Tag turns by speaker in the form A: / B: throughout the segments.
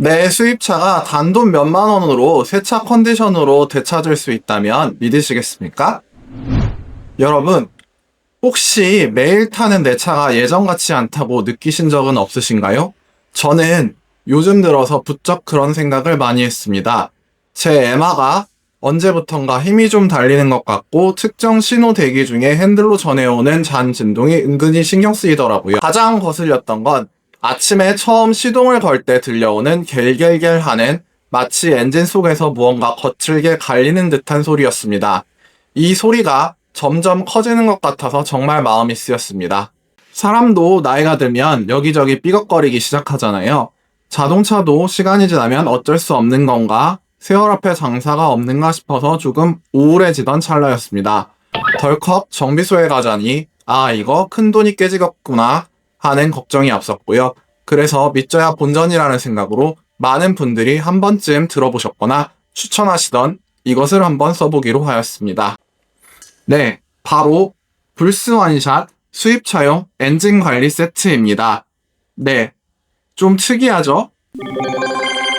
A: 내 수입차가 단돈 몇만 원으로 세차 컨디션으로 되찾을 수 있다면 믿으시겠습니까? 여러분, 혹시 매일 타는 내 차가 예전 같지 않다고 느끼신 적은 없으신가요? 저는 요즘 들어서 부쩍 그런 생각을 많이 했습니다. 제 에마가 언제부턴가 힘이 좀 달리는 것 같고 특정 신호 대기 중에 핸들로 전해오는 잔 진동이 은근히 신경 쓰이더라고요. 가장 거슬렸던 건 아침에 처음 시동을 걸 때 들려오는 겔겔겔 하는 마치 엔진 속에서 무언가 거칠게 갈리는 듯한 소리였습니다. 이 소리가 점점 커지는 것 같아서 정말 마음이 쓰였습니다. 사람도 나이가 들면 여기저기 삐걱거리기 시작하잖아요. 자동차도 시간이 지나면 어쩔 수 없는 건가? 세월 앞에 장사가 없는가 싶어서 조금 우울해지던 찰나였습니다. 덜컥 정비소에 가자니 아 이거 큰 돈이 깨지겠구나 하는 걱정이 앞섰고요. 그래서 믿져야 본전이라는 생각으로 많은 분들이 한 번쯤 들어보셨거나 추천하시던 이것을 한번 써보기로 하였습니다. 네, 바로 불스 원샷 수입차용 엔진 관리 세트입니다. 네, 좀 특이하죠?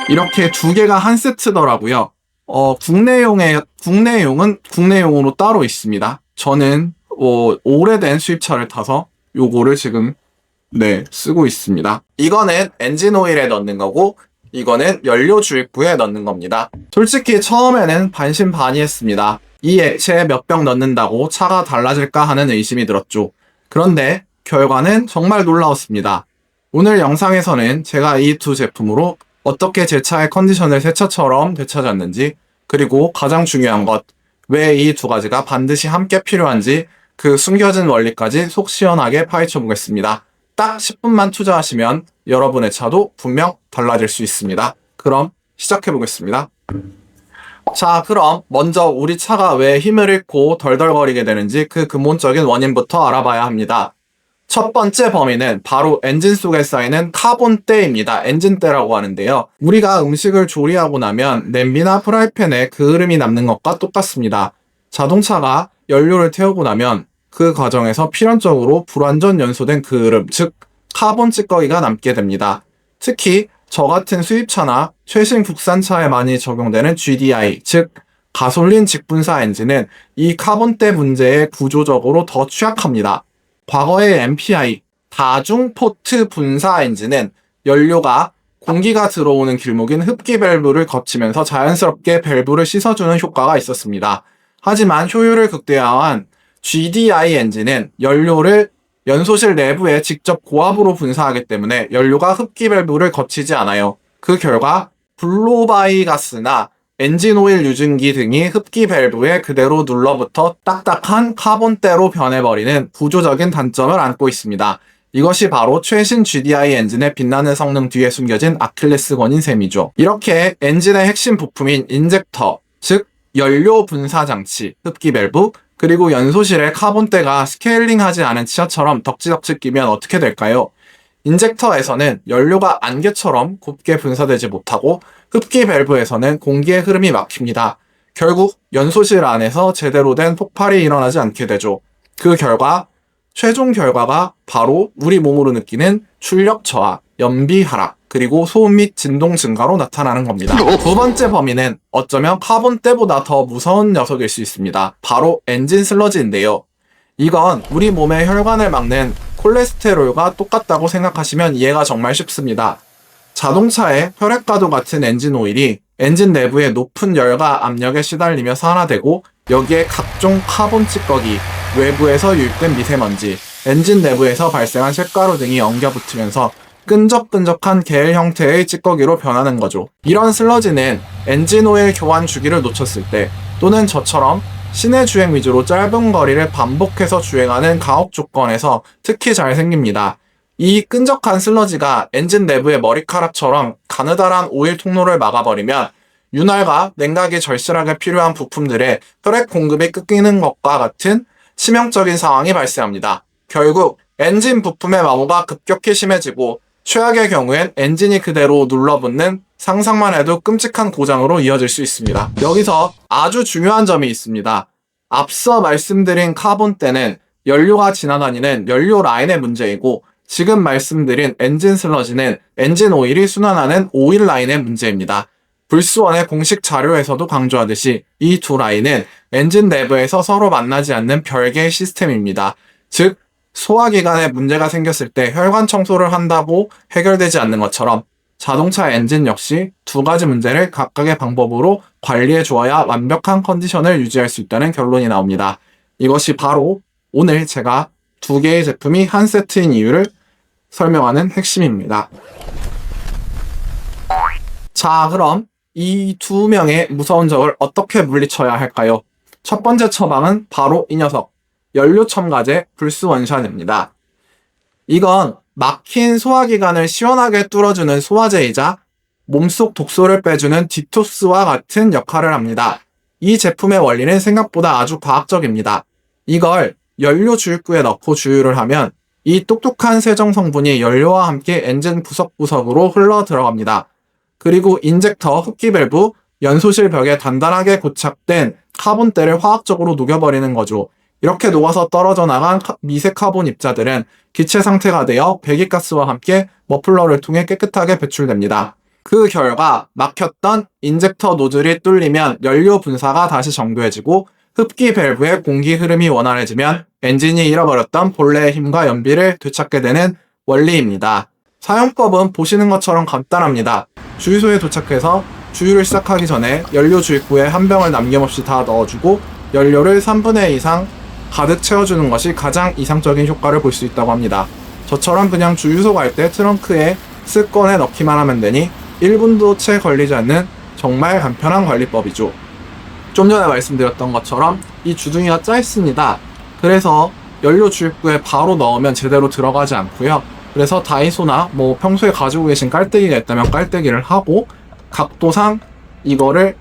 A: 이렇게 두 개가 한 세트더라고요. 어, 국내용에, 국내용은 국내용으로 따로 있습니다. 저는, 어, 오래된 수입차를 타서 요거를 지금, 네, 쓰고 있습니다. 이거는 엔진 오일에 넣는 거고, 이거는 연료 주입구에 넣는 겁니다. 솔직히 처음에는 반신반의했습니다. 이 액체에 몇 병 넣는다고 차가 달라질까 하는 의심이 들었죠. 그런데 결과는 정말 놀라웠습니다. 오늘 영상에서는 제가 이 두 제품으로 어떻게 제 차의 컨디션을 새 차처럼 되찾았는지, 그리고 가장 중요한 것, 왜 이 두 가지가 반드시 함께 필요한지 그 숨겨진 원리까지 속 시원하게 파헤쳐 보겠습니다. 딱 10분만 투자하시면 여러분의 차도 분명 달라질 수 있습니다. 그럼 시작해 보겠습니다. 자, 그럼 먼저 우리 차가 왜 힘을 잃고 덜덜거리게 되는지 그 근본적인 원인부터 알아봐야 합니다. 첫 번째 범위는 바로 엔진 속에 쌓이는 카본 때입니다. 엔진 때라고 하는데요. 우리가 음식을 조리하고 나면 냄비나 프라이팬에 그 흐름이 남는 것과 똑같습니다. 자동차가 연료를 태우고 나면 그 과정에서 필연적으로 불완전 연소된 그 흐름, 즉 카본 찌꺼기가 남게 됩니다. 특히 저 같은 수입차나 최신 국산차에 많이 적용되는 GDI, 즉 가솔린 직분사 엔진은 이 카본때 문제에 구조적으로 더 취약합니다. 과거의 MPI, 다중 포트 분사 엔진은 연료가 공기가 들어오는 길목인 흡기 밸브를 거치면서 자연스럽게 밸브를 씻어주는 효과가 있었습니다. 하지만 효율을 극대화한 GDI 엔진은 연료를 연소실 내부에 직접 고압으로 분사하기 때문에 연료가 흡기 밸브를 거치지 않아요. 그 결과 블로바이 가스나 엔진 오일 유증기 등이 흡기 밸브에 그대로 눌러붙어 딱딱한 카본대로 변해버리는 구조적인 단점을 안고 있습니다. 이것이 바로 최신 GDI 엔진의 빛나는 성능 뒤에 숨겨진 아킬레스건인 셈이죠. 이렇게 엔진의 핵심 부품인 인젝터, 즉 연료 분사 장치, 흡기 밸브, 그리고 연소실에 카본대가 스케일링하지 않은 치아처럼 덕지덕지 끼면 어떻게 될까요? 인젝터에서는 연료가 안개처럼 곱게 분사되지 못하고 흡기 밸브에서는 공기의 흐름이 막힙니다. 결국 연소실 안에서 제대로 된 폭발이 일어나지 않게 되죠. 그 결과 최종 결과가 바로 우리 몸으로 느끼는 출력 저하, 연비 하락, 그리고 소음 및 진동 증가로 나타나는 겁니다. 두 번째 범위는 어쩌면 카본 때보다 더 무서운 녀석일 수 있습니다. 바로 엔진 슬러지인데요. 이건 우리 몸의 혈관을 막는 콜레스테롤과 똑같다고 생각하시면 이해가 정말 쉽습니다. 자동차의 혈액과도 같은 엔진 오일이 엔진 내부의 높은 열과 압력에 시달리며 산화되고 여기에 각종 카본 찌꺼기, 외부에서 유입된 미세먼지, 엔진 내부에서 발생한 쇳가루 등이 엉겨 붙으면서 끈적끈적한 겔 형태의 찌꺼기로 변하는 거죠. 이런 슬러지는 엔진 오일 교환 주기를 놓쳤을 때 또는 저처럼 시내 주행 위주로 짧은 거리를 반복해서 주행하는 가옥 조건에서 특히 잘 생깁니다. 이 끈적한 슬러지가 엔진 내부의 머리카락처럼 가느다란 오일 통로를 막아버리면 윤활과 냉각이 절실하게 필요한 부품들의 혈액 공급이 끊기는 것과 같은 치명적인 상황이 발생합니다. 결국 엔진 부품의 마모가 급격히 심해지고 최악의 경우엔 엔진이 그대로 눌러붙는 상상만 해도 끔찍한 고장으로 이어질 수 있습니다. 여기서 아주 중요한 점이 있습니다. 앞서 말씀드린 카본 때는 연료가 지나다니는 연료 라인의 문제이고 지금 말씀드린 엔진 슬러지는 엔진 오일이 순환하는 오일 라인의 문제입니다. 불스원의 공식 자료에서도 강조하듯이 이 두 라인은 엔진 내부에서 서로 만나지 않는 별개의 시스템입니다. 즉, 소화기관에 문제가 생겼을 때 혈관 청소를 한다고 해결되지 않는 것처럼 자동차 엔진 역시 두 가지 문제를 각각의 방법으로 관리해 주어야 완벽한 컨디션을 유지할 수 있다는 결론이 나옵니다. 이것이 바로 오늘 제가 두 개의 제품이 한 세트인 이유를 설명하는 핵심입니다. 자, 그럼 이 두 명의 무서운 적을 어떻게 물리쳐야 할까요? 첫 번째 처방은 바로 이 녀석, 연료 첨가제 불스 원샷입니다. 이건 막힌 소화기관을 시원하게 뚫어주는 소화제이자 몸속 독소를 빼주는 디톡스와 같은 역할을 합니다. 이 제품의 원리는 생각보다 아주 과학적입니다. 이걸 연료 주입구에 넣고 주유를 하면 이 똑똑한 세정 성분이 연료와 함께 엔진 구석구석으로 흘러 들어갑니다. 그리고 인젝터 흡기 밸브 연소실 벽에 단단하게 고착된 카본대를 화학적으로 녹여버리는 거죠. 이렇게 녹아서 떨어져 나간 카- 미세 카본 입자들은 기체 상태가 되어 배기가스와 함께 머플러를 통해 깨끗하게 배출됩니다. 그 결과 막혔던 인젝터 노즐이 뚫리면 연료 분사가 다시 정교해지고 흡기 밸브의 공기 흐름이 원활해지면 엔진이 잃어버렸던 본래의 힘과 연비를 되찾게 되는 원리입니다. 사용법은 보시는 것처럼 간단합니다. 주유소에 도착해서 주유를 시작하기 전에 연료 주입구에 한 병을 남김없이 다 넣어주고 연료를 3분의 2 이상 가득 채워주는 것이 가장 이상적인 효과를 볼 수 있다고 합니다. 저처럼 그냥 주유소 갈 때 트렁크에 쓱 꺼내 넣기만 하면 되니 1분도 채 걸리지 않는 정말 간편한 관리법이죠. 좀 전에 말씀드렸던 것처럼 이 주둥이가 짧습니다. 그래서 연료 주입구에 바로 넣으면 제대로 들어가지 않고요. 그래서 다이소나 뭐 평소에 가지고 계신 깔때기가 있다면 깔때기를 하고 각도상 이거를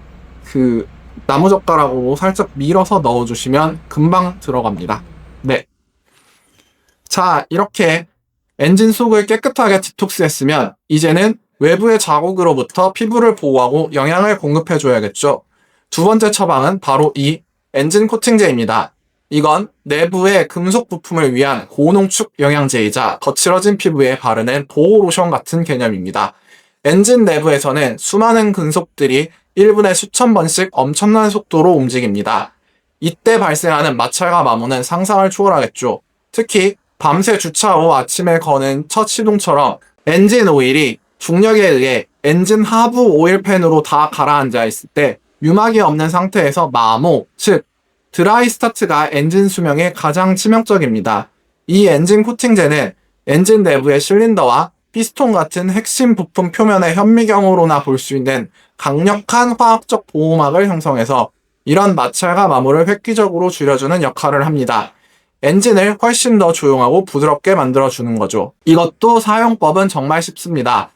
A: 그 나무젓가락으로 살짝 밀어서 넣어주시면 금방 들어갑니다. 네. 자, 이렇게 엔진 속을 깨끗하게 디톡스했으면 이제는 외부의 자국으로부터 피부를 보호하고 영양을 공급해줘야겠죠. 두 번째 처방은 바로 이 엔진 코팅제입니다. 이건 내부의 금속 부품을 위한 고농축 영양제이자 거칠어진 피부에 바르는 보호 로션 같은 개념입니다. 엔진 내부에서는 수많은 금속들이 1분에 수천 번씩 엄청난 속도로 움직입니다. 이때 발생하는 마찰과 마모는 상상을 초월하겠죠. 특히 밤새 주차 후 아침에 거는 첫 시동처럼 엔진 오일이 중력에 의해 엔진 하부 오일팬으로 다 가라앉아 있을 때 유막이 없는 상태에서 마모, 즉 드라이 스타트가 엔진 수명에 가장 치명적입니다. 이 엔진 코팅제는 엔진 내부의 실린더와 피스톤 같은 핵심 부품 표면의 현미경으로나 볼 수 있는 강력한 화학적 보호막을 형성해서 이런 마찰과 마모를 획기적으로 줄여주는 역할을 합니다. 엔진을 훨씬 더 조용하고 부드럽게 만들어주는 거죠. 이것도 사용법은 정말 쉽습니다.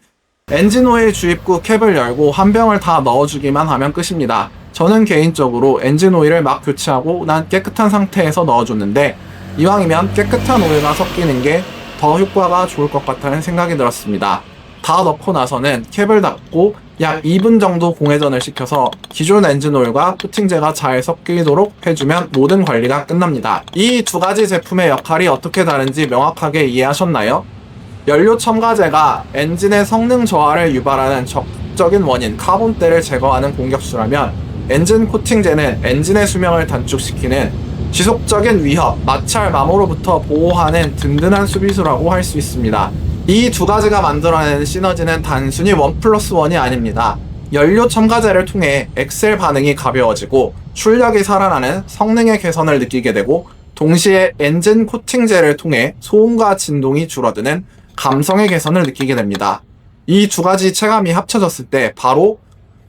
A: 엔진 오일 주입구 캡을 열고 한 병을 다 넣어주기만 하면 끝입니다. 저는 개인적으로 엔진 오일을 막 교체하고 난 깨끗한 상태에서 넣어줬는데 이왕이면 깨끗한 오일과 섞이는 게 더 효과가 좋을 것 같다는 생각이 들었습니다. 다 넣고 나서는 캡을 닫고 약 2분 정도 공회전을 시켜서 기존 엔진 오일과 코팅제가 잘 섞이도록 해주면 모든 관리가 끝납니다. 이 두 가지 제품의 역할이 어떻게 다른지 명확하게 이해하셨나요? 연료 첨가제가 엔진의 성능 저하를 유발하는 적극적인 원인 카본대를 제거하는 공격수라면 엔진 코팅제는 엔진의 수명을 단축시키는 지속적인 위협, 마찰, 마모로부터 보호하는 든든한 수비수라고 할 수 있습니다. 이 두 가지가 만들어내는 시너지는 단순히 원 플러스 원이 아닙니다. 연료 첨가제를 통해 엑셀 반응이 가벼워지고 출력이 살아나는 성능의 개선을 느끼게 되고 동시에 엔진 코팅제를 통해 소음과 진동이 줄어드는 감성의 개선을 느끼게 됩니다. 이 두 가지 체감이 합쳐졌을 때 바로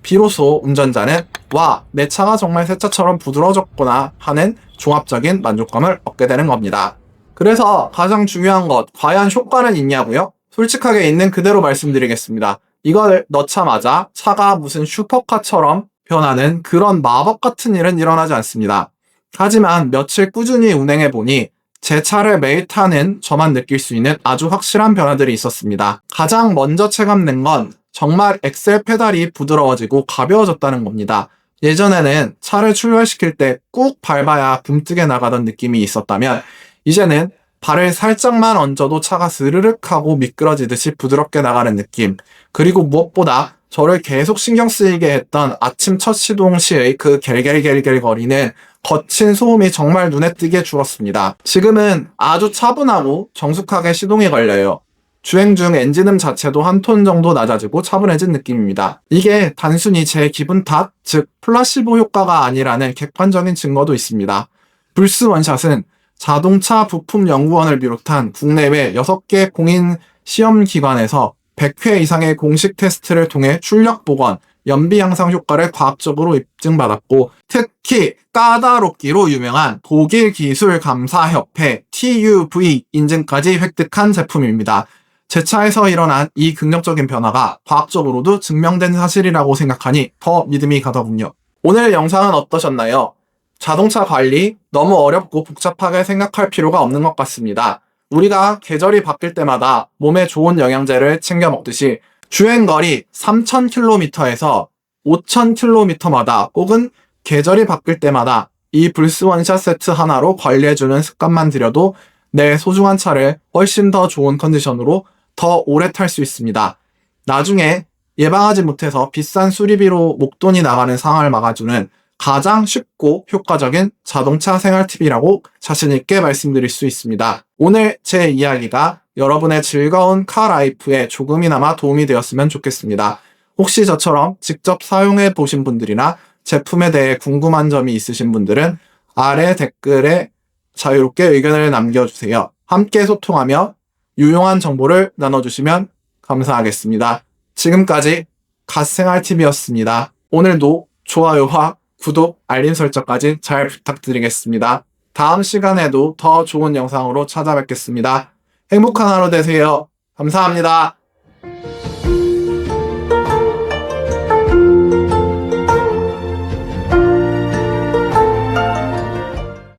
A: 비로소 운전자는 와, 내 차가 정말 새 차처럼 부드러워졌구나 하는 종합적인 만족감을 얻게 되는 겁니다. 그래서 가장 중요한 것, 과연 효과는 있냐고요? 솔직하게 있는 그대로 말씀드리겠습니다. 이걸 넣자마자 차가 무슨 슈퍼카처럼 변하는 그런 마법 같은 일은 일어나지 않습니다. 하지만 며칠 꾸준히 운행해 보니 제 차를 매일 타는 저만 느낄 수 있는 아주 확실한 변화들이 있었습니다. 가장 먼저 체감된 건 정말 엑셀 페달이 부드러워지고 가벼워졌다는 겁니다. 예전에는 차를 출발시킬 때꾹 밟아야 굼뜨게 나가던 느낌이 있었다면 이제는 발을 살짝만 얹어도 차가 스르륵 하고 미끄러지듯이 부드럽게 나가는 느낌. 그리고 무엇보다 저를 계속 신경 쓰이게 했던 아침 첫 시동 시의 그 겔겔겔겔 거리는 거친 소음이 정말 눈에 띄게 줄었습니다. 지금은 아주 차분하고 정숙하게 시동이 걸려요. 주행 중 엔진음 자체도 한 톤 정도 낮아지고 차분해진 느낌입니다. 이게 단순히 제 기분 탓, 즉 플라시보 효과가 아니라는 객관적인 증거도 있습니다. 불스 원샷은 자동차 부품 연구원을 비롯한 국내외 6개 공인 시험 기관에서 100회 이상의 공식 테스트를 통해 출력 복원, 연비 향상 효과를 과학적으로 입증받았고 특히 까다롭기로 유명한 독일 기술 감사 협회 TUV 인증까지 획득한 제품입니다. 제 차에서 일어난 이 긍정적인 변화가 과학적으로도 증명된 사실이라고 생각하니 더 믿음이 가더군요. 오늘 영상은 어떠셨나요? 자동차 관리 너무 어렵고 복잡하게 생각할 필요가 없는 것 같습니다. 우리가 계절이 바뀔 때마다 몸에 좋은 영양제를 챙겨 먹듯이 주행거리 3,000km에서 5,000km마다 혹은 계절이 바뀔 때마다 이 불스 원샷 세트 하나로 관리해주는 습관만 들여도 내 소중한 차를 훨씬 더 좋은 컨디션으로 더 오래 탈 수 있습니다. 나중에 예방하지 못해서 비싼 수리비로 목돈이 나가는 상황을 막아주는 가장 쉽고 효과적인 자동차 생활 팁이라고 자신있게 말씀드릴 수 있습니다. 오늘 제 이야기가 여러분의 즐거운 카 라이프에 조금이나마 도움이 되었으면 좋겠습니다. 혹시 저처럼 직접 사용해 보신 분들이나 제품에 대해 궁금한 점이 있으신 분들은 아래 댓글에 자유롭게 의견을 남겨주세요. 함께 소통하며 유용한 정보를 나눠주시면 감사하겠습니다. 지금까지 갓생활TV였습니다. 오늘도 좋아요와 구독, 알림 설정까지 잘 부탁드리겠습니다. 다음 시간에도 더 좋은 영상으로 찾아뵙겠습니다. 행복한 하루 되세요. 감사합니다.